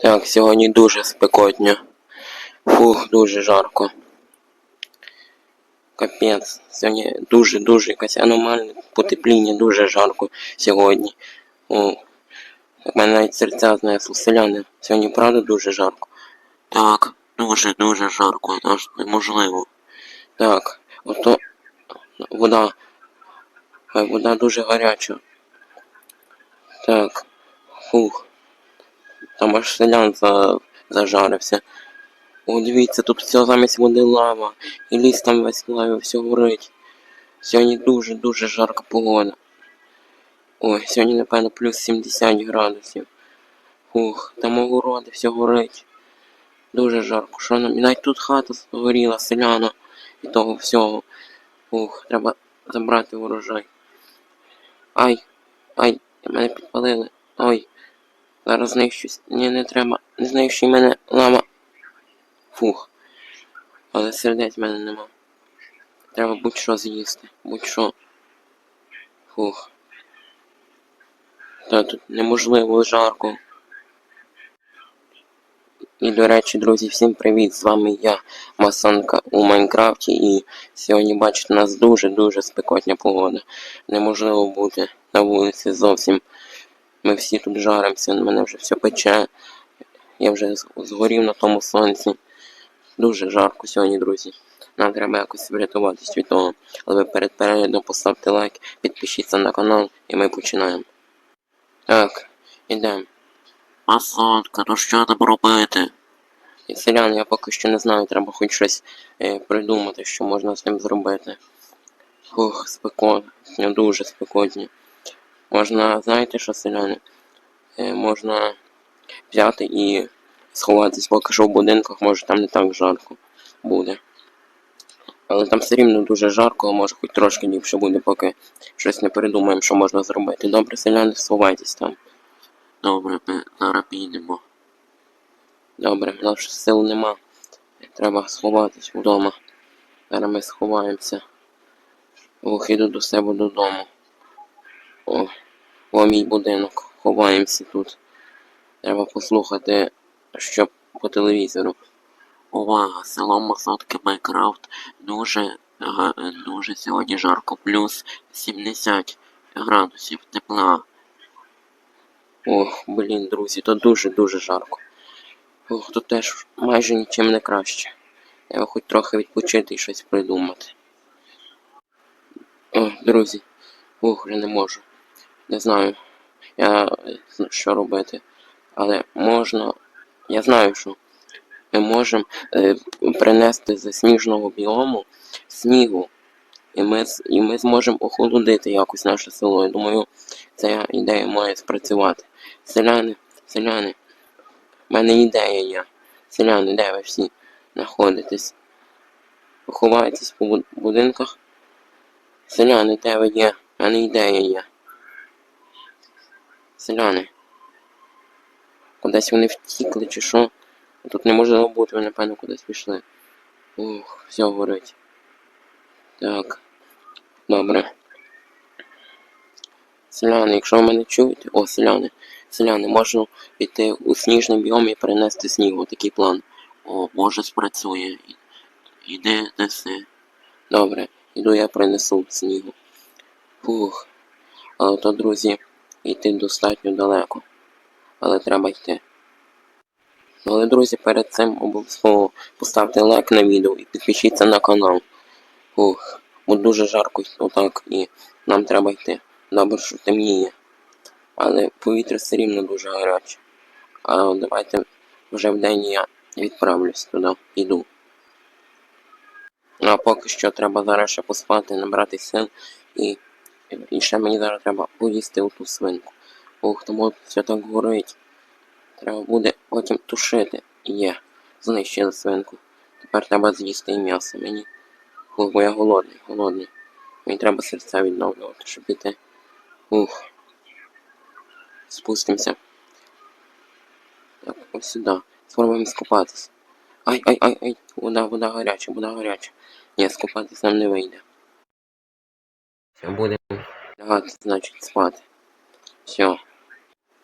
Так, сьогодні дуже спекотно. Фух, дуже жарко. Капець. Сьогодні дуже-дуже якась аномальне потепління, дуже жарко сьогодні. О, так мене навіть серця знесло. Селяни, сьогодні правда дуже жарко. Так, дуже-дуже жарко, аж неможливо. Так, ото вода. Вода дуже гаряча. Так. Фух. Там аж селян за... зажарився. О, дивіться, тут все замість води лава. І ліс там весь лаві, все горить. Сьогодні дуже-дуже жарка погода. Ой, сьогодні, напевно, плюс 70 градусів. Фух, там огороди, все горить. Дуже жарко. Що нам? Навіть тут хата згоріла, селяна і того всього. Ух, треба забрати урожай. Ай, ай, мене підпалили. Ой. Зараз знищусь. Ні, не треба. Не знищуй мене лама. Фух. Але сердець в мене нема. Треба будь-що з'їсти. Будь-що. Фух. Та тут неможливо жарко. І до речі, друзі, всім привіт! З вами я, Масанка у Майнкрафті, і сьогодні, бачите, у нас дуже-дуже спекотня погода. Неможливо бути на вулиці зовсім. Ми всі тут жаримося, мене вже все пече. Я вже згорів на тому сонці. Дуже жарко сьогодні, друзі. Нам треба якось врятуватись від того. Але ви перед переглядом поставте лайк, підпишіться на канал і ми починаємо. Так, ідемо. Масонка, ну що нам робити? І, Селян, я поки що не знаю, треба хоч щось е, придумати, що можна з ним зробити. Фух, спекотно, дуже спекотні. Можна, знаєте що, селяни? Е, можна взяти і сховатись поки що в будинках, може там не так жарко буде. Але там все рівно дуже жарко, а може хоч трошки ліпше буде, поки щось не придумаємо, що можна зробити. Добре, селяни, сховайтесь там. Добре, ми зараз підемо. Добре, в сил нема. Треба сховатись вдома. Зараз ми сховаємося. Ох, до себе додому. О, о мій будинок. Ховаємося тут. Треба послухати, що по телевізору. Увага, село Масотки Майнкрафт дуже, дуже сьогодні жарко, плюс 70 градусів тепла. Ох, блін, друзі, то дуже-дуже жарко. Ох, тут теж майже нічим не краще. Треба хоч трохи відпочити і щось придумати. О, друзі, ох, вже не можу. Не знаю, я що робити. Але можна. Я знаю, що ми можемо е, принести з сніжного біому снігу. І ми, і ми зможемо охолодити якось наше село. Я думаю, ця ідея має спрацювати. Селяни, селяни, в мене ідея є. Селяни, де ви всі знаходитесь? Ховаєтесь по будинках? Селяни, де ви є? В мене ідея є. Селяни. Кудись вони втікли чи що? Тут не можливо бути, вони напевно кудись пішли. Ух, все горить. Так. Добре. Селяни, якщо ви мене чуєте, о, селяни, селяни, можна піти у сніжний біом і перенести снігу, такий план. О, може спрацює. Іди неси. Добре, іду я принесу снігу. Фух. Але то, друзі, йти достатньо далеко. Але треба йти. Але, друзі, перед цим обов'язково поставте лайк на відео і підпишіться на канал. Фух, бо дуже жарко отак і нам треба йти. Добре, що темніє. Але повітря все рівно дуже гаряче. Але давайте вже в день я відправлюсь туди. Ну, а поки що треба зараз ще поспати, набрати сил і, і ще мені зараз треба поїсти оту свинку. Там от все так горить. Треба буде потім тушити. Є. Знищили свинку. Тепер треба з'їсти і м'ясо мені. Ух, бо я голодний, голодний. Мені треба серця відновлювати, щоб піти. Ух. Спустимося. Так, ось сюди. Спробуємо скупатись. Ай, ай, ай, ай, вода, вода гаряча, вода гаряча. Ні, скупатись нам не вийде. Все, будемо лягати, значить, спати. Все.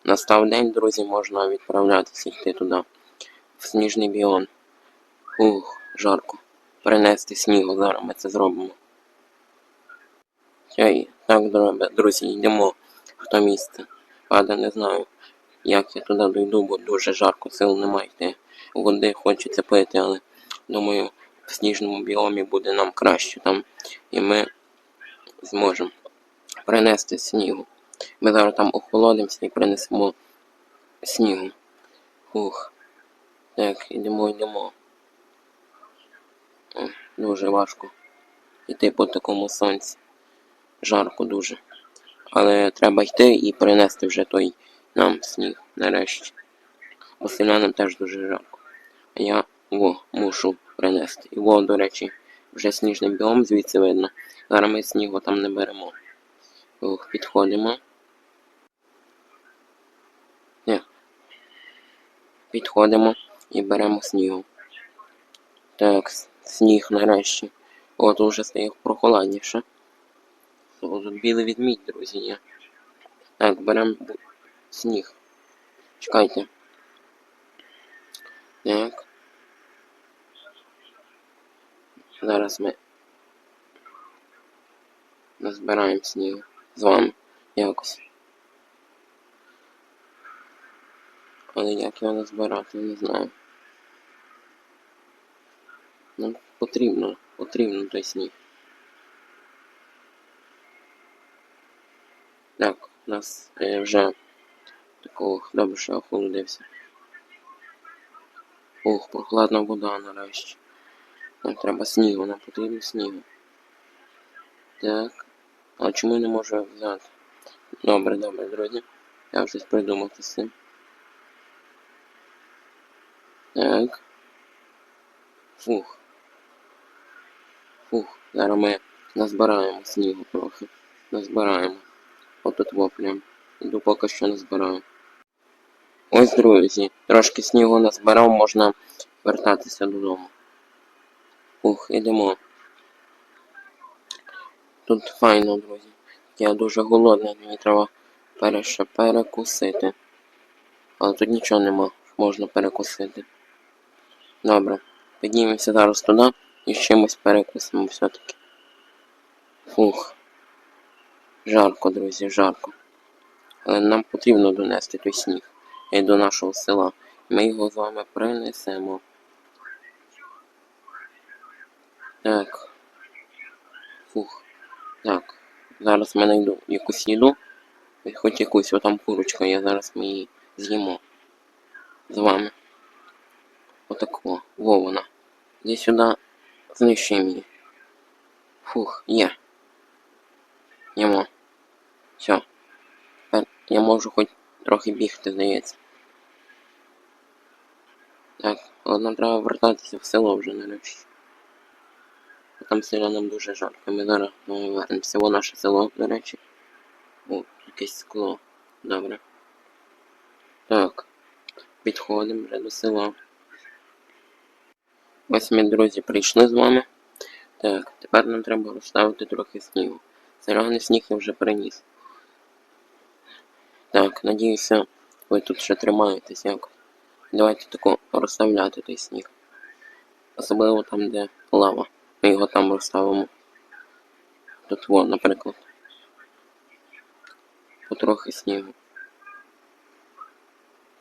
Настав день, друзі, можна відправлятися йти туди. В сніжний біон. Ух, жарко. Принести снігу, зараз ми це зробимо. Ей, так, друзі, йдемо в то місце. Правда, не знаю, як я туди дойду, бо дуже жарко, сил немає йти. Води хочеться пити, але думаю, в сніжному біомі буде нам краще там. І ми зможемо принести снігу. Ми зараз там охолодимося і принесемо снігу. Ух. Так, йдемо, йдемо. Дуже важко йти по такому сонці. Жарко дуже. Але треба йти і принести вже той нам сніг нарешті. Бо селянам теж дуже жарко. А я во, мушу принести. І во, до речі, вже сніжний біом звідси видно. Зараз ми снігу там не беремо. Ух, підходимо. Ні. Підходимо і беремо снігу. Так, сніг нарешті. От уже стає прохолодніше. Тут білий відмідь, друзі, є. Так, беремо сніг. Чекайте. Так. Зараз ми назбираємо снігу з вами якось. Але як його назбирати, не знаю. Ну, потрібно, потрібно той сніг. Так, у нас е, вже такого добре, що охолодився. Ох, прохладна вода нарешті. Нам треба снігу, нам потрібно снігу. Так. А чому я не можу взяти? Добре, добре, друзі. Я щось придумати з цим. Так. Фух. Фух. Зараз ми назбираємо снігу трохи. Назбираємо. Отут во прям. Іду поки що назбираю. Ось, друзі, трошки снігу назбирав, можна вертатися додому. Ух, ідемо. Тут файно, друзі. Я дуже голодний, мені треба перше перекусити. Але тут нічого нема, можна перекусити. Добре. Піднімемося зараз туди і з чимось перекусимо все-таки. Фух. Жарко, друзі, жарко. Але нам потрібно донести той сніг і до нашого села. Ми його з вами принесемо. Так. Фух. Так. Зараз ми знайду якусь їду. Хоч якусь отам курочка є, зараз ми її з'їмо. З вами. Отако. Во вона. Іди сюди. Знищуємо її. Фух, є. Їмо. Все. Тепер я можу хоч трохи бігти, здається. Так, нам треба вертатися в село вже нарешті. Там селянам дуже жарко. Ми зараз ну, вернемося. Во наше село, до речі. О, якесь скло. Добре. Так. Підходимо вже до села. Ось ми, друзі, прийшли з вами. Так, тепер нам треба розставити трохи снігу. Зелений сніг я вже приніс. Так, надіюся, ви тут ще тримаєтесь якось. Давайте тако розставляти той сніг. Особливо там, де лава. Ми його там розставимо. Тут вон, наприклад. Потрохи снігу.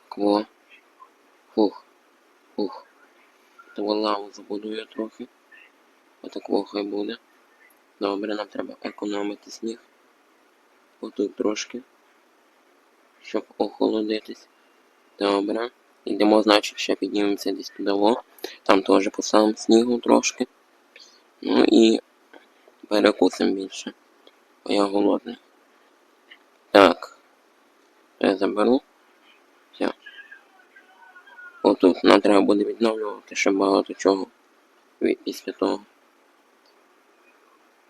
Кво. Фух. Фух. Того лаву забудую трохи. Отакого хай буде. Добре, нам треба економити сніг. Отут трошки. Щоб охолодитись. Добре. Йдемо, значить, ще піднімемося десь туди. Там теж поставимо снігу трошки. Ну і перекусимо більше. Бо я голодний. Так. Я заберу. Все. Отут нам треба буде відновлювати ще багато чого після того.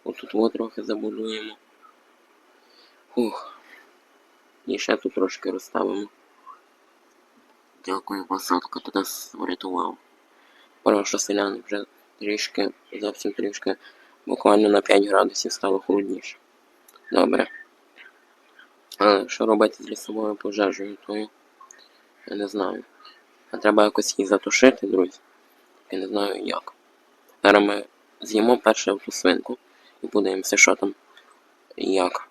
Отут от трохи забудуємо. Фух. І ще тут трошки розставимо. Дякую, посадка, нас врятував. Прошу селяни вже трішки, зовсім трішки, буквально на 5 градусів стало холодніше. Добре. Але що робити з лісовою пожежею, тою? Я не знаю. А треба якось її затушити, друзі. Я не знаю як. Зараз ми з'їмо перше ту свинку і подивимося, що там і як.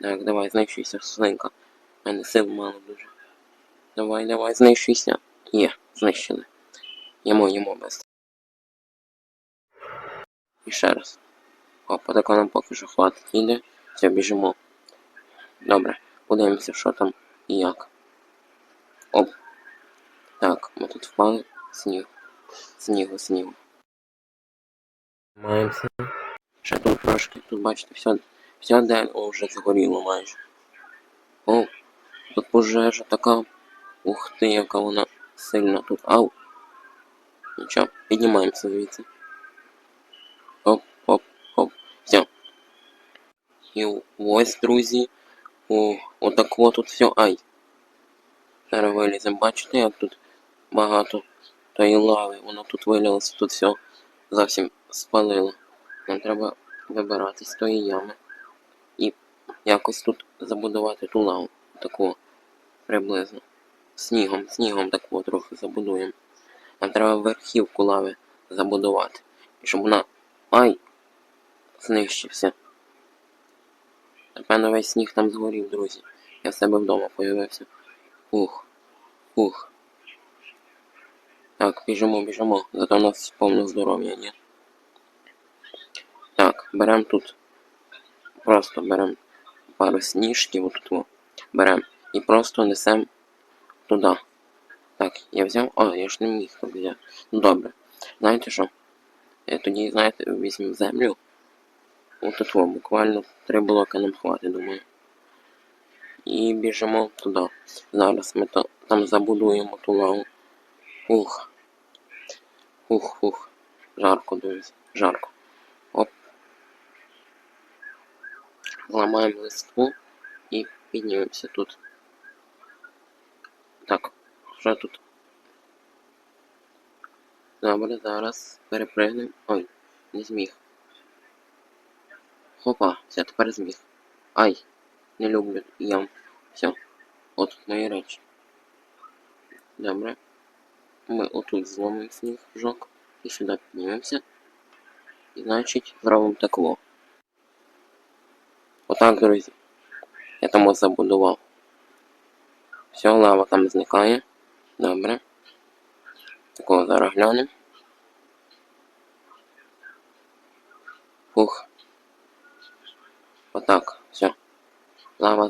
Так, давай, знищуйся, свинка. У мене сил мало дуже. Давай, давай, знищуйся. Є, знищили. Їмо, їмо без. І ще раз. Опа, так нам поки що хватить іде. Все, біжимо. Добре, подивимося, що там і як. Оп. Так, ми тут впали. Сніг. Снігу, снігу. Маємося. Ще тут трошки, тут бачите, все, все дерево вже згоріло майже. О, тут пожежа така. Ух ти, яка вона сильна тут. Ау. Нічого, піднімаємося звідси. Оп, оп, оп. Все. І ось, друзі. О, отако тут все. Ай. Зараз. Бачите, як тут багато тої лави. Воно тут вилилося, тут все зовсім спалило. Нам треба вибиратись з тої ями. І якось тут забудувати ту лаву. Таку приблизно. Снігом, снігом таку трохи забудуємо. Нам треба верхівку лави забудувати. І щоб вона. Ай! Знищився. Напевно, весь сніг там згорів, друзі. Я в себе вдома появився. Ух. Ух. Так, біжимо, біжимо. Зато у нас повне здоров'я, ні. Так, беремо тут. Просто беремо пару сніжків отут. Беремо. І просто несемо туди. Так, я взяв. О, я ж не міг взяти. Ну добре. Знаєте що? Я тоді, знаєте, візьмемо землю. Отут во, буквально три блоки нам хватить, думаю. І біжимо туди. Зараз ми там забудуємо ту лаву. Ух. Ух, ух. Жарко, друзі. Жарко. Оп. Зламаємо листву і піднімемося тут. Так, що тут? Добре, зараз перепригнемо. Ой, не зміг. Хопа, все, тепер зміг. Ай, не люблю ям. Все. От мої речі. Добре. Ми отут зломимо сніжок і сюди піднімемося. І значить зробимо таково. Отак, друзі. Я там ось забудував. Все, лава там зникає. Добре. Такого зараз глянемо. Фух.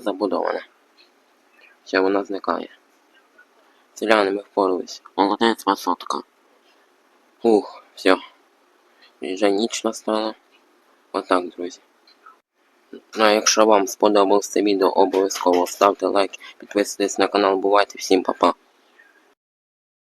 Лава забудована. Все, вона зникає. Селяни ми впорались. Молодець висотка. Ух, все. Вже ніч настала. Отак, друзі. Ну а якщо вам сподобалось це відео, обов'язково ставте лайк, підписуйтесь на канал. Бувайте всім па-па.